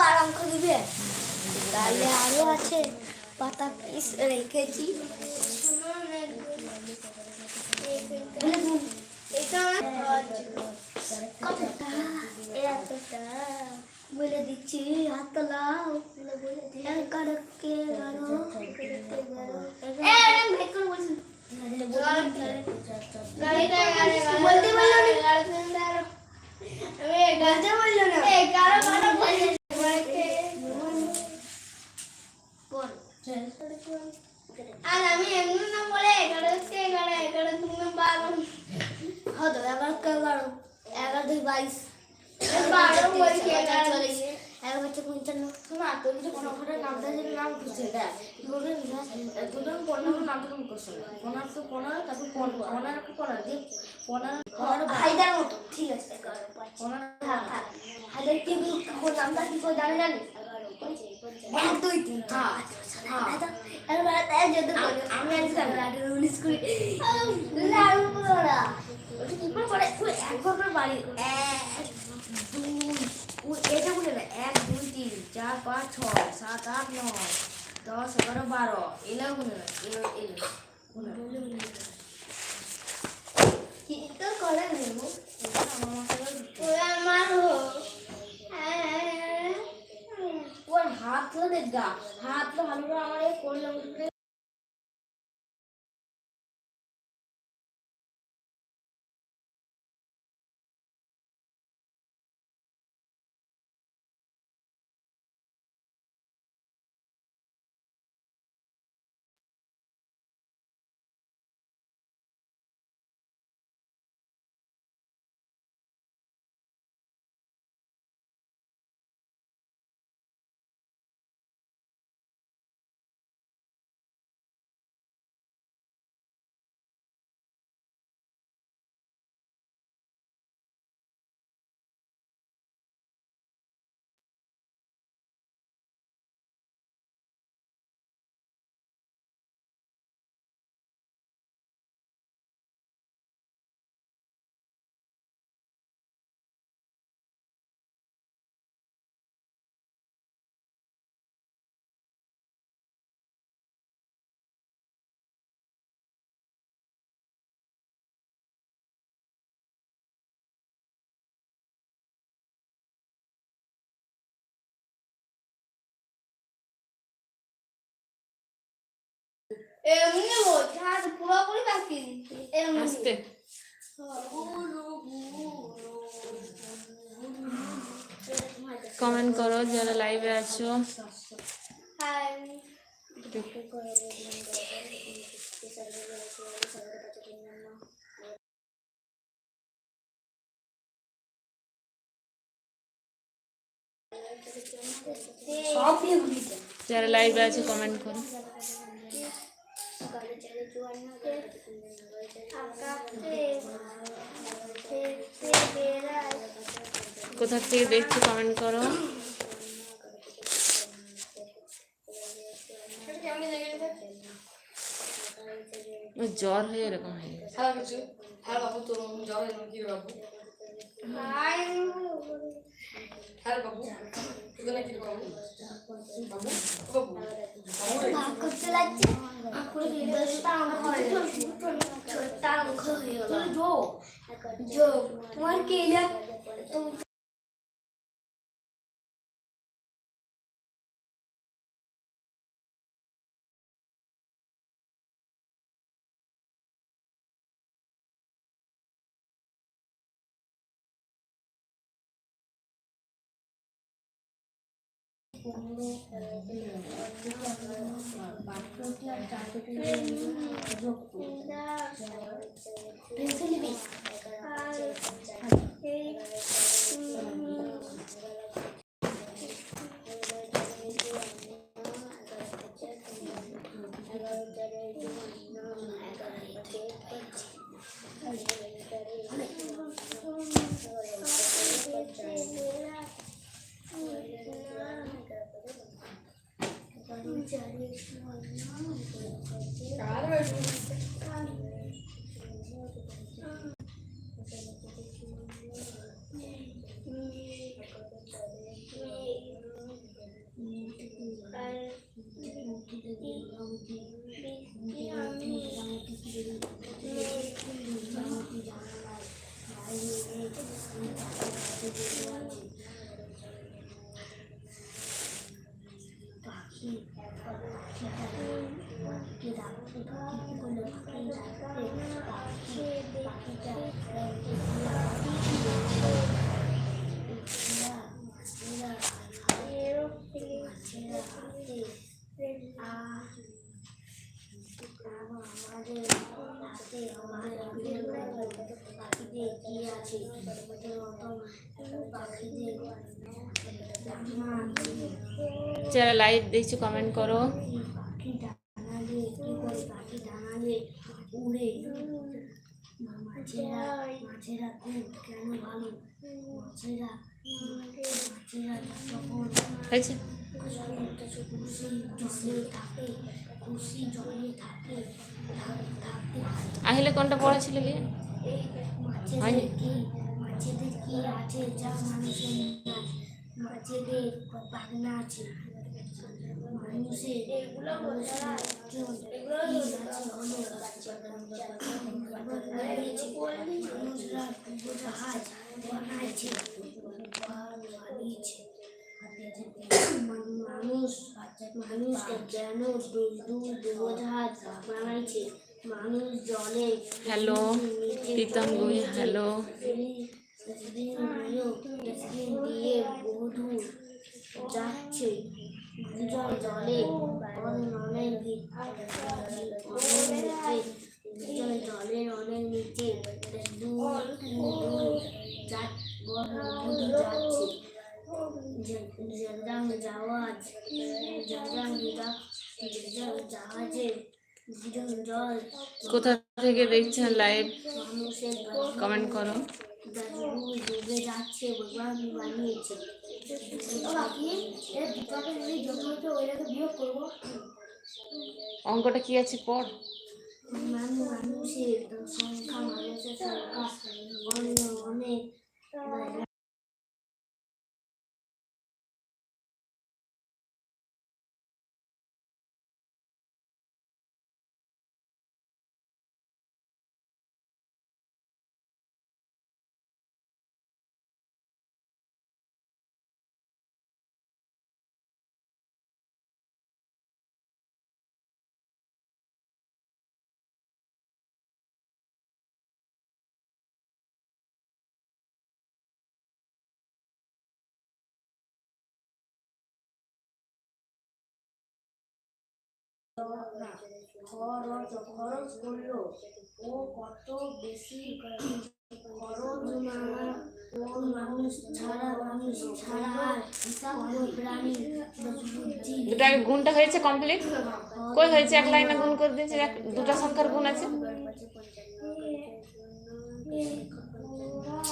আর অঙ্ক দিবে তাহলে আরও আছে পাতা পিস রেখেছি বলে দিচ্ছি হাত তোলাও আর আমি এমনি না বলে এগারো হচ্ছে এগারো এগারো তুমি বারো হতো এগারো কে এগারো এগারো দুই বাইশ। বারো বলছি এগারো হচ্ছে পঞ্চান্ন। শোনা তোর যে কোনো ঘরের নামটা যদি নাম খুঁজছে দেখ তোদের তোদের পনেরো নামটা করছ পনেরো তো পনেরো তারপর পনেরো পনেরো পনেরো দিয়ে পনেরো পনেরো হায়দার মতো। ঠিক আছে পনেরো থাক থাক হায়দার কি নামটা কি করে জানে জানি এক দুই তিন হ্যাঁ হ্যাঁ যদি আমি আঠারো উনিশ কুড়ি। কি করে তিন চার পাঁচ ছয় সাত আট নয় দশ এগারো বারো এলাও বলে না এলো এলো কি তো করে নেব ওই আমার হাত তো দেখ গা হাত তো ভালো করে আমার এই করলাম এমনি হাত পুরোপুরি বাকি। এমনি আস্তে। কমেন্ট করো যারা লাইভে আছো। যারা লাইভে আছে কমেন্ট করো। কোথা থেকে দেখছ কমেন্ট করো। ওর জ্বর হয়ে এরকম হয়ে গেছে। হ্যালো কিছু হ্যালো বাবু তোর জ্বর এলো কি বাবু হ্যালো বাবু এখানে কি বাবু বাবু বাবু ভাগ করতে লাগছে দশটা অঙ্ক হয়ে গেল ছোটটা অঙ্ক হয়ে গেল যোগ যোগ তোমার কি Penseli bir. যারা লাইভ দেখছ কমেন্ট করো পাখি ডানালে কি করে পাখি ডানালে উড়ে মাছেরা মাছেরা খুব কেন ভালো মাছেরা মাছেরা যখন হয়েছে খুশি জলে থাকে খুশি থাকে আহিলে কোনটা পড়েছিল কি? কি আছে যা মানুষের মানুষের জাহাজ বানাইছে মানুষ মানুষ কেন ডুবোজাহাজ বানাইছে মানুষ জলে হ্যালো প্রীতম গুই হ্যালো দিয়ে বহুদূর যাচ্ছে দুজন জলে অনেক দুজন জলের অনেক নিচে দূর দূর যা- বহুদূর যাচ্ছে জলদাম জাহাজ জলদাম জাহাজে জল কোথা দেখছেন লাইভ। কমেন্ট করো। অঙ্কটা কি আছে পড়। মানুষের সংখ্যা মানুষের সংখ্যা অনেক। খরচ খরচ করল ও কত বেশি খরচ ও মানুষ ছাড়া মানুষ ছাড়া কোনো প্রাণী দুটো গুণটা হয়েছে কমপ্লিট কই হয়েছে এক লাইনে গুণ করে দিয়েছে? দুটো সংখ্যার গুণ আছে।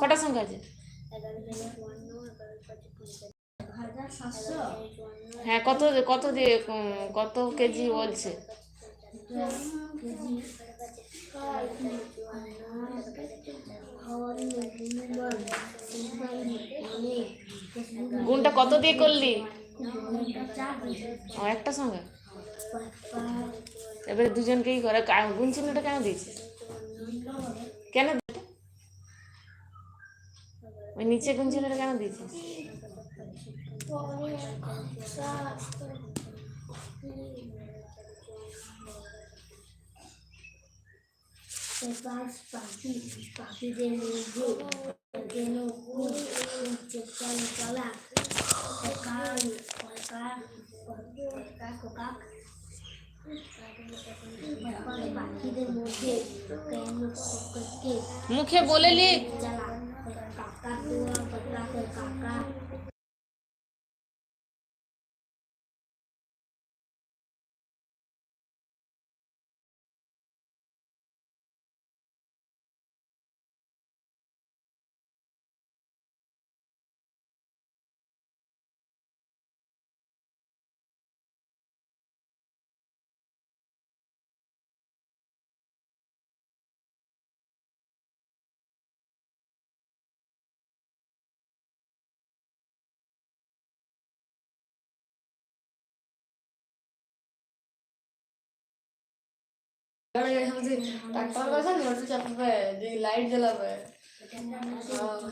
কটা সংখ্যা আছে? হ্যাঁ কত কত দিয়ে কত কেজি বলছে? গুণটা কত দিয়ে করলি? একটা সঙ্গে? এবারে দুজনকেই করে গুণ চিহ্নটা কেন দিয়েছিস? কেন? ওই নিচে গুণ চিহ্নটা কেন দিয়েছিস? পাখি পাখিদের মধ্যে কেন খুব চেষ্টা চলা কারণ কাকা কাকা কাকা ট্রাক্টর কথা মোটর চাপবে দিয়ে লাইট জ্বালাবে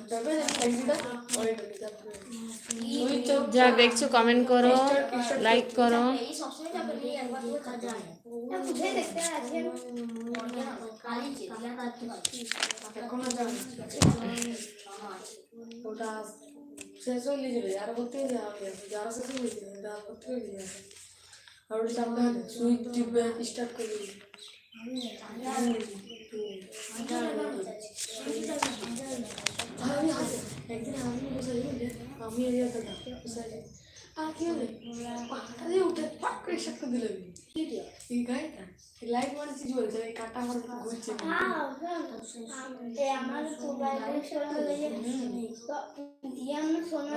চাপবে ট্যাঙ্কিটা ওই চাপবে সুইচ চাপ যারা দেখছ কমেন্ট করো লাইক করো এই সবসময় যাবে নি একবার করে কাজ যায় এটা বুঝে দেখতে আছেন কালি চিল্লা কাটতে পারছি এখনও জানি ওটা শেষ হয়ে যাবে আর করতে যাবে যারা শেষ হয়ে যাবে এটা করতে হয়ে যাবে আর ওটা সামনে সুইচ টিপে স্টার্ট করে দিবি আমি আর কি হবে পাখাটা দিয়ে উঠে পাক করে শট করে এই গাড়িটা লাইট মারছি বলছে এই কাটা আমার ঘুরছে আমার সোনা।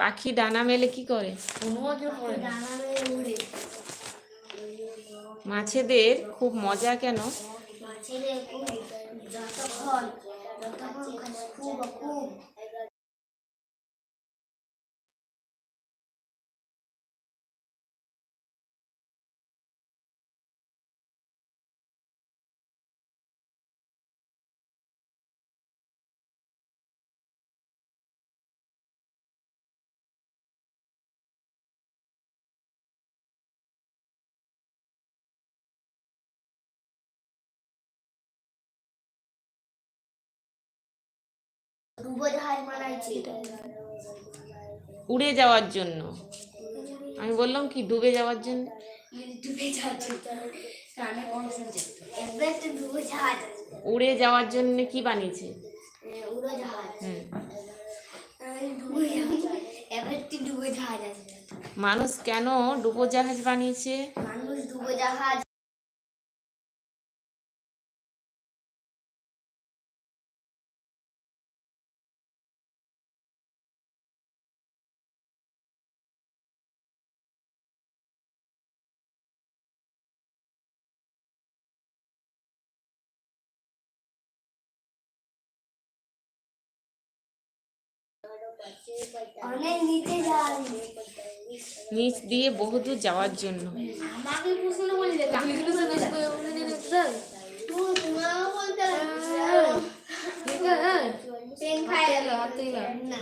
পাখি ডানা মেলে কি করে? মাছেদের খুব মজা কেন? মাছেদের যতক্ষণ উড়ে যাওয়ার জন্য। আমি বললাম কি ডুবে যাওয়ার জন্য? উড়ে যাওয়ার জন্য কি বানিয়েছে? মানুষ কেন ডুবো জাহাজ বানিয়েছে? মানুষ ডুবো অনেক নিচে নিচ দিয়ে বহুদূর যাওয়ার জন্য। না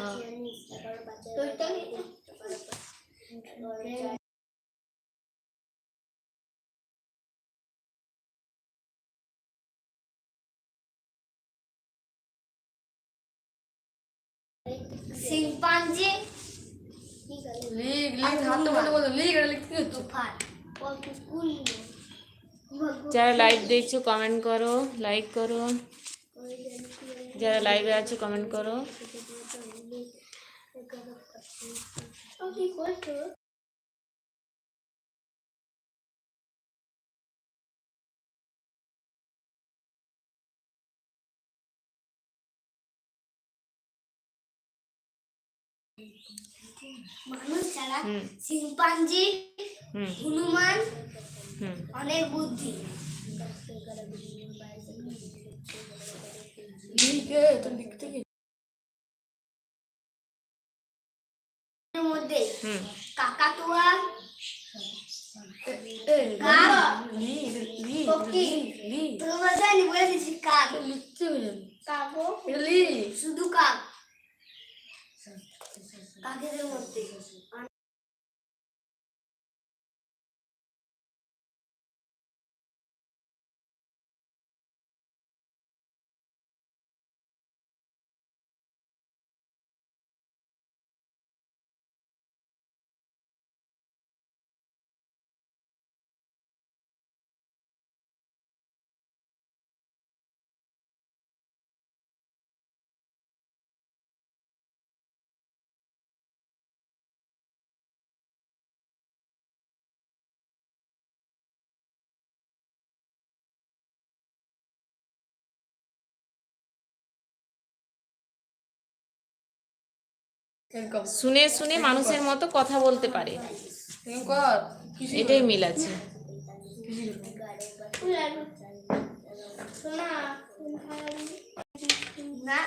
তোর তো শিম্পাঞ্জি লিগ লিগ হাতে বলে বলে লিগ এটা লিখতে হচ্ছে তুফান কত কুল যারা লাইভ দেখছ কমেন্ট করো লাইক করো যারা লাইভে আছো কমেন্ট করো মানুষ ছাড়া শিম্পাঞ্জি হনুমান অনেক বুদ্ধি। কি মধ্যে কাকাতুয়া এ কাক। কাকেদের মধ্যে এরকম শুনে শুনে মানুষের মতো কথা বলতে পারে। কর। এটাই মিল আছে। না